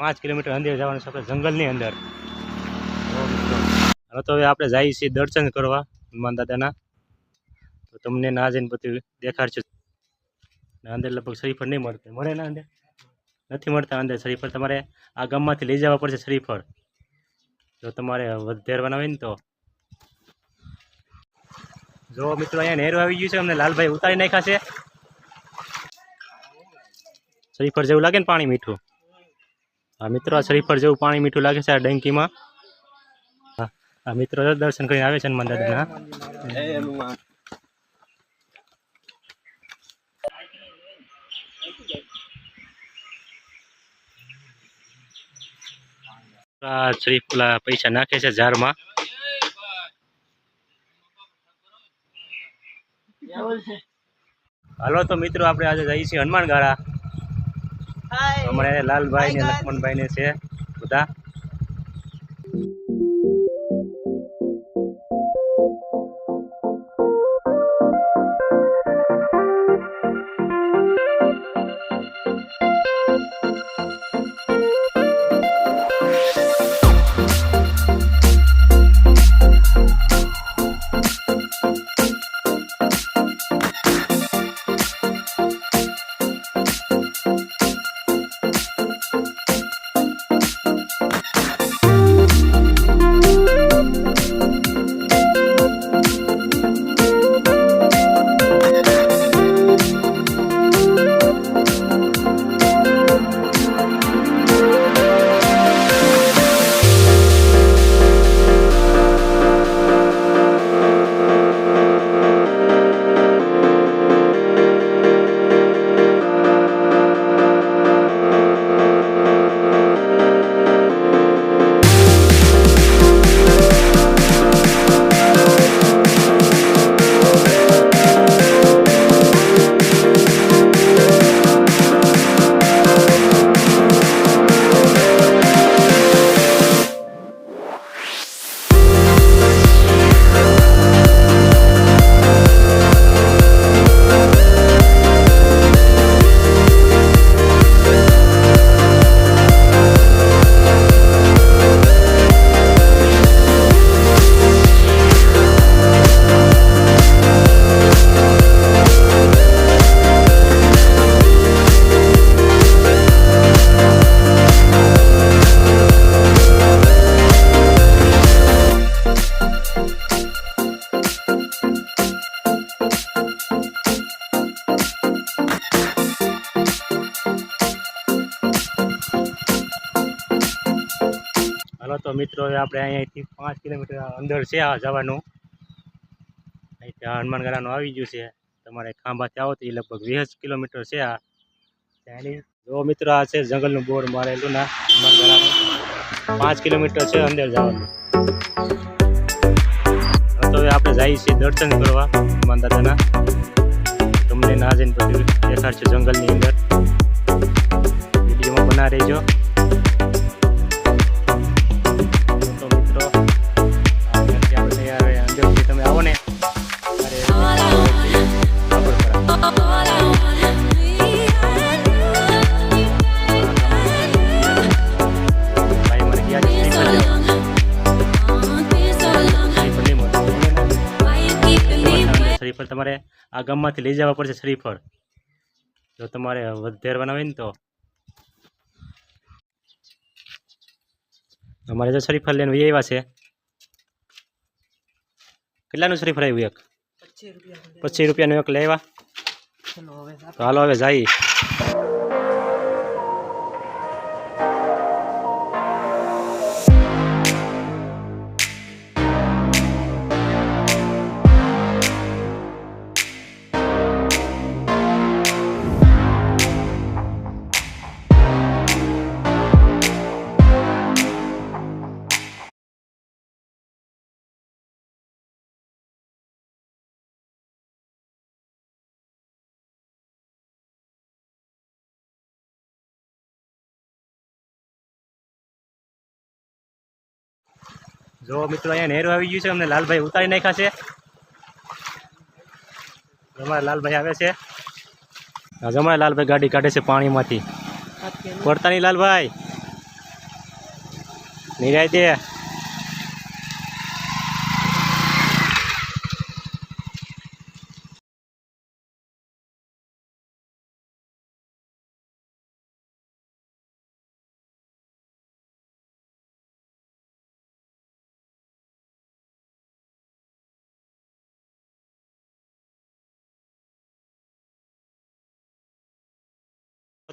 પાંચ કિલોમીટર અંદર જવાનું છે જંગલની અંદર. હવે તો હવે આપણે જઈએ છીએ દર્શન કરવા હનુમાન દાદાના. તો તમને ના જઈને બધું દેખાડશું. અંદર લગભગ શરીફળ નહીં મળતું. મળે ના અંદર? નથી મળતા અંદર શરીફળ. તમારે આ ગામમાંથી લઈ જવા પડશે શરીફળ. જો તમારે વધારવાના હોય ને તો. જો મિત્રો અહીંયા નહેરું આવી ગયું છે. અમને લાલભાઈ ઉતારી નાખ્યા છે. શરીફળ જેવું લાગે ને પાણી મીઠું? હા મિત્રો આ શ્રીફળ જેવું પાણી મીઠું લાગે છે આ ડંકીમાં. હા મિત્રો દર્શન કરીને આવે છે હનુમાન દાદાના. શરીફ પેલા પૈસા નાખે છે ઝાડમાં. હાલો તો મિત્રો, આપણે આજે જઈએ છીએ હનુમાન ગાળા અમારે લાલભાઈ ને લક્ષ્મણભાઈ ને છે બધા. તો મિત્રો આપણે અહીંયાથી પાંચ કિલોમીટર અંદર છે જવાનું. અહીંથી આ આવી ગયું છે. તમારે ખાંભાથી આવો તો એ લગભગ વીસ કિલોમીટર છે આ ત્યાંની. જો મિત્રો, આ છે જંગલનું બોર્ડ મારેલું ના, હનુમાનગઢાનું. પાંચ કિલોમીટર છે અંદર જવાનું. તો આપણે જઈએ છીએ દર્શન કરવા, હનુમાન દાદાના. તમને ના જઈને બધું દેખાડશે જંગલની અંદર. વિડીયોમાં બના રહેજો. શ્રીફળ તમારે આ ગામમાંથી લઈ જવા પડશે શ્રીફળ. જો તમારે વધેરવાના હોય ને તો. અમારે જો શ્રીફળ લઈને વહી આવ્યા છે. કેટલાનું શ્રીફળ આવ્યું એક? પચીસ રૂપિયાનું. એક લેવા તો હાલો હવે જઈએ જો મિત્રો અહીંયા નેરું આવી ગયું છે. અમને લાલભાઈ ઉતારી નાખ્યા છે. જમણા લાલભાઈ આવે છે. જમણા લાલભાઈ ગાડી કાઢે છે પાણીમાંથી. પડતાની લાલભાઈ. નિરાય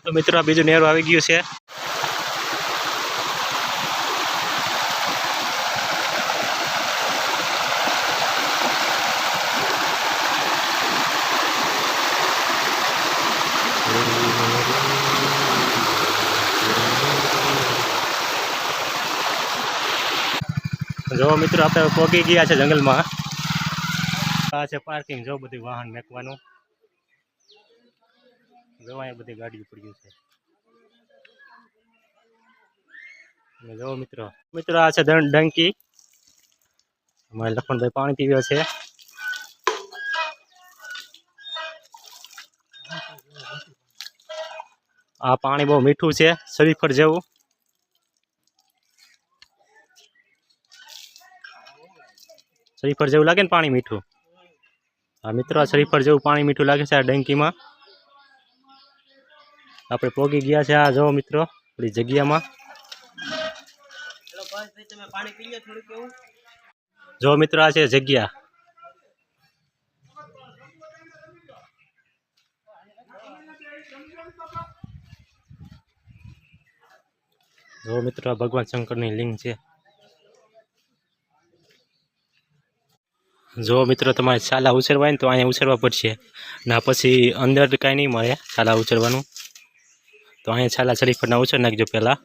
તો મિત્રો, આ બીજું નેરું આવી ગયું છે. જો મિત્રો, આપણે પહોંચી ગયા છે જંગલમાં. આ છે પાર્કિંગ જો બધું વાહન મેકવાનું. જો અહીંયા બધી ગાડીઓ પડી છે. અને જો મિત્રો. મિત્રો, આ છે દં- ડંકી. અમારે લખનભાઈ પાણી પીવ્યો છે. આ પાણી બહુ મીઠું છે શરીફળ જેવું. શરીફળ જેવું લાગે ને પાણી મીઠું? હા, મિત્રો, આ શરીફળ જેવું પાણી મીઠું લાગે છે આ ડંકીમાં. આપણે પોગી ગયા છે આ, જો મિત્રો, આપણી જગ્યામાં. જો મિત્રો, આ છે જગ્યા. જો મિત્રો ભગવાન શંકરની લિંગ છે. જો મિત્રો, તમારે છાલા ઉછેરવા હોય ને તો અહીંયા ઉછેરવા પડશે. ના, પછી અંદર કાંઈ નહીં મળે છાલા ઉછેરવાનું. તો અહીંયા છાલા શરીફળના ઉછેર નાખજો પહેલાં.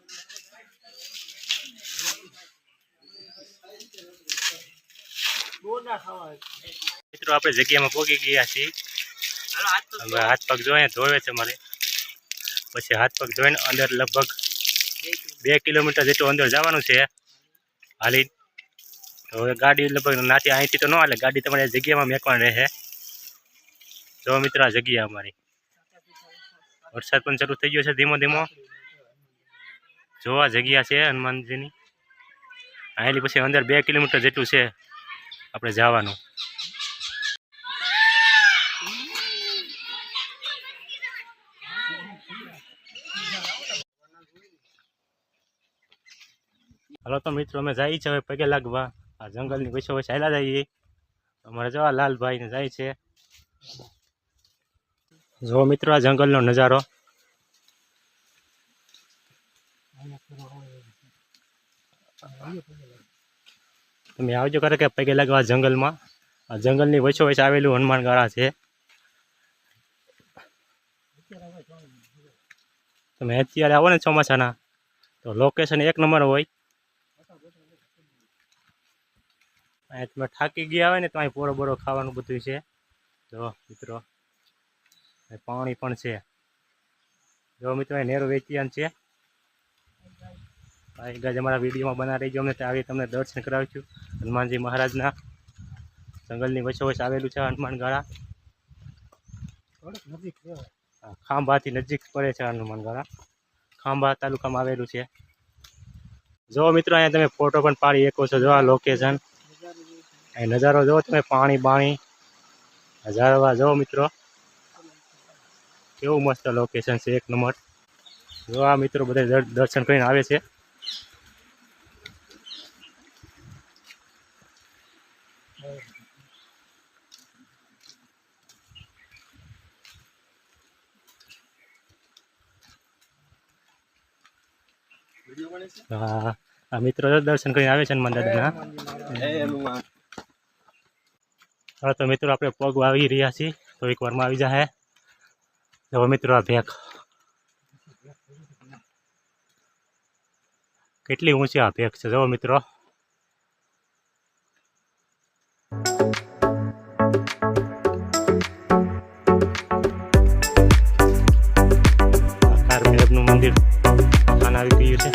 મિત્રો, આપણે જગ્યામાં પહોંચી ગયા છીએ. હવે હાથ પગ જોઈએ ધોવે છે મારે. પછી હાથ પગ ધોઈને અંદર લગભગ બે કિલોમીટર જેટલું અંદર જવાનું છે. હાલી. તો હવે ગાડી લગભગ નાથી અહીંથી તો ન હાલે, ગાડી તમારે જગ્યામાં મેકવાની રહે. જો મિત્ર, આ જગ્યા અમારી. વરસાદ પણ શરૂ થઈ ગયો છે ધીમો ધીમો. જોવા જગ્યા છે હનુમાનજીની. અહીંથી પછી અંદર બે કિલોમીટર જેટલું છે આપણે જવાનું. હાલો તો મિત્રો, અમે જઈએ છીએ હવે પગે લાગવા. આ જંગલની વચ્ચે વચ્ચે હાલ્યા જઈએ. અમારે જવા લાલભાઈને જાય છે. જો મિત્રો, આ જંગલનો નજારો. તમે આવજો કરે કે પગે લાગવા જંગલમાં. આ જંગલની વચ્ચે વચ્ચે આવેલું હનુમાનગાળા છે. તમે અત્યારે આવો ને ચોમાસાના, તો લોકેશન એક નંબર હોય. તમે થાકી ગયા હોય ને, તો અહીં પોરો બોરો ખાવાનું બધું છે. જો, મિત્રો. પાણી પણ છે. જો મિત્રો નેરો વેચિયાન છે. ગાજ અમારા વિડીયોમાં બના રહીજો. ત્યાં આવી તમને દર્શન કરાવીશું હનુમાનજી મહારાજના જંગલની વચ્ચો વચ્ચે આવેલું છે હનુમાન ગાળા. ખાંભાથી નજીક પડે છે હનુમાન ગાળા. ખાંભા તાલુકામાં આવેલું છે. જો મિત્રો અહીંયા તમે ફોટો પણ પાડી શકો છો. જો આ લોકેશન અહીં નજારો જો તમે પાણી બાણી નજારો જો મિત્રો. કેવું મસ્ત લોકેશન છે એક નંબર. જો આ મિત્રો બધા દર- દર્શન કરીને આવે છે. હા આ મિત્રો જો દર્શન કરીને આવે છે હનુમાન દાદાના હવે તો મિત્રો આપણે પગ આવી રહ્યા છીએ. તો એક વારમાં આવી જાય જો મિત્રો આ ભેખ કેટલી ઊંચી આ ભેખ છે? જો મિત્રો. મંદિર ખાન આવી ગયું છે.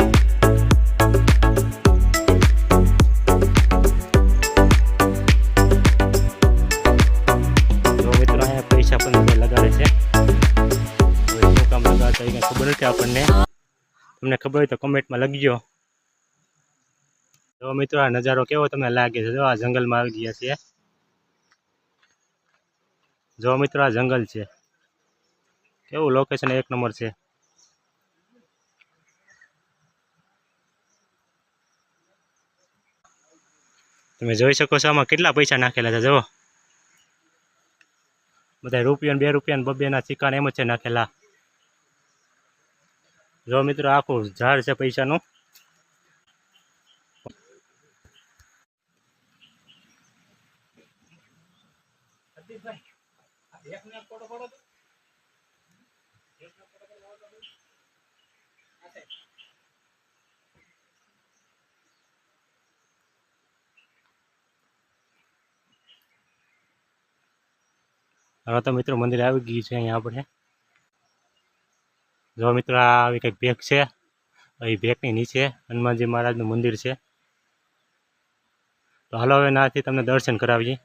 પૈસા પણ લગાવે છે. કામ લગાવતા એ કંઈ ખબર નથી આપણને. તમને ખબર હોય તો કમેન્ટમાં લખજો. જો મિત્રો, આ નજારો કેવો તમને લાગે છે? જો આ જંગલમાં આવી ગયા છીએ જો મિત્રો, આ જંગલ છે. કેવું લોકેશન એક નંબર છે? તમે જોઈ શકો છો આમાં કેટલા પૈસા નાખેલા છે જુઓ બધા રૂપિયા બે રૂપિયા ને બબ્બેના સિક્કા એમ જ છે નાખેલા. જો મિત્રો, આખું ઝાડ છે પૈસાનું. હવે તો મિત્રો, મંદિર આવી ગયું છે, અહીંયા આપણે. જો મિત્રો, આ આવી કંઈક ભેગ છે. એ ભેગની નીચે હનુમાનજી મહારાજનું મંદિર છે. તો હાલો હવે નાથી તમને દર્શન કરાવીએ.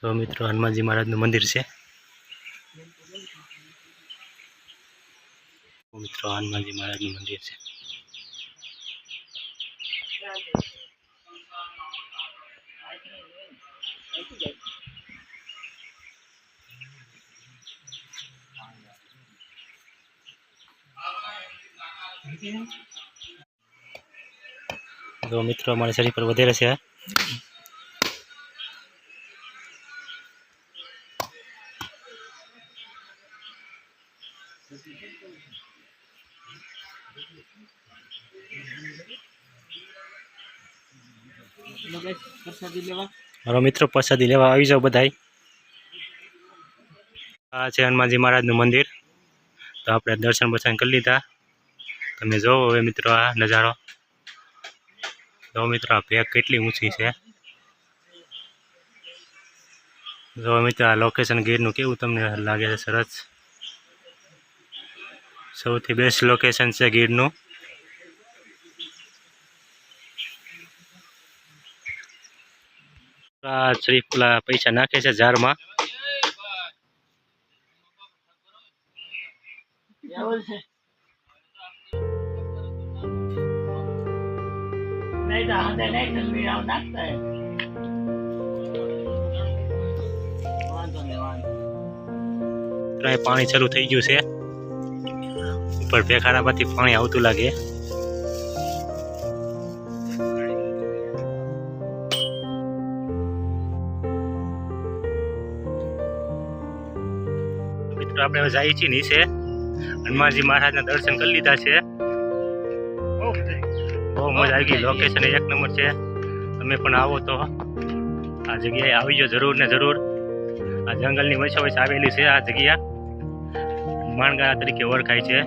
તો મિત્રો, હનુમાનજી મહારાજનું મંદિર છે. મિત્રો, હનુમાનજી મહારાજનું મંદિર છે. તો મિત્રો, અમારી શરીર પર વધારે છે. મારો મિત્રો, પ્રસાદી લેવા આવી જાઓ બધાય. આ છે હનુમાનજી મહારાજનું મંદિર. તો આપણે દર્શન બર્શન કરી લીધા. તમે જોવો હવે મિત્રો આ નજારો, જો મિત્રો આ ભેગ કેટલી ઊંચી છે. જો મિત્રો આ લોકેશન ગીરનું કેવું તમને લાગે છે સરસ? સૌથી બેસ્ટ લોકેશન છે ગીરનું. શ્રી પેલા પૈસા નાખે છે ઝાડમાં. નાખતા હે. વાંધો નહીં, વાંધો નહીં. તો અહીં પાણી શરૂ થઈ ગયું છે ઉપર ભેખાડામાંથી પાણી આવતું લાગે મિત્રો આપણે હવે જઈએ છીએ નીચે હનુમાનજી મહારાજના દર્શન કરી લીધા છે ગઈ લોકેશન એક નંબર છે. તમે પણ આવો તો આ જગ્યાએ આવી જાઓ જરૂર ને જરૂર. આ જંગલની વચ્ચે આવેલી છે આ જગ્યા. માણગાળા તરીકે ઓળખાય છે.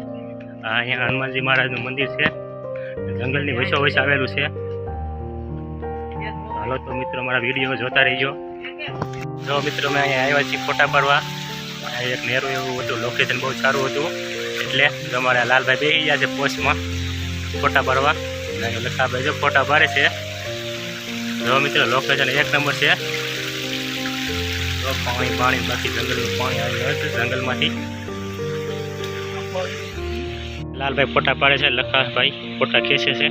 આ અહીંયા હનુમાનજી મહારાજનું મંદિર છે. જંગલની વચ્ચે આવેલું છે. હાલો તો મિત્રો, મારા વીડિયો જોતા રહીજો. જો મિત્રો, મેં અહીંયા આવ્યા છીએ ફોટા પાડવા. એક નેરું એવું હતું. લોકેશન બહુ સારું હતું. એટલે તમારા લાલભાઈ બેસી ગયા છે પોસ્ટમાં ફોટા પાડવા. અને લખાભાઈ જો ફોટા પાડે છે. જો મિત્રો લોકેશન એક નંબર છે. જો પાણી પાણી, બાકી જંગલનું પાણી આવી રહ્યું છે, જંગલમાંથી. લાલભાઈ ફોટા પાડે છે લખાસભાઈ ફોટા ખેંચે છે.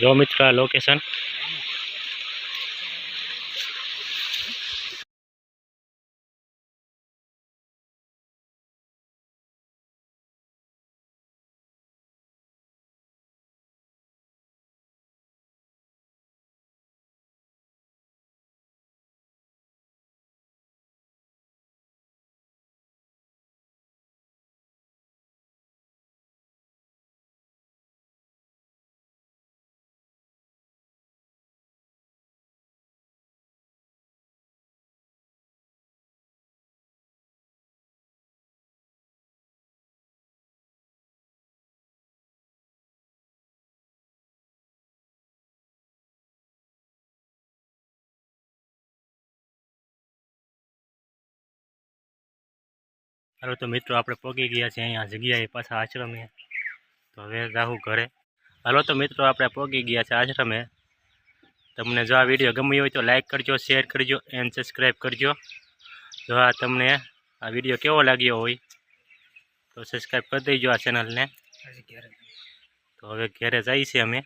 જો મિત્ર લોકેશન હાલો તો મિત્રો આપણે પહોંચી ગયા છીએ અહીંયા જગ્યાએ પાછા આશ્રમે. તો હવે જાહું ઘરે. હાલો તો મિત્રો આપણે પહોંચી ગયા છે આશ્રમે. તમને જો આ વીડિયો ગમ્યો હોય તો લાઈક કરજો શેર કરજો એન્ડ સબસ્ક્રાઈબ કરજો. જો આ તમને આ વીડિયો કેવો લાગ્યો હોય તો સબસ્ક્રાઈબ કરી દેજો આ ચેનલને તો હવે ઘેરે જઈએ છીએ અમે.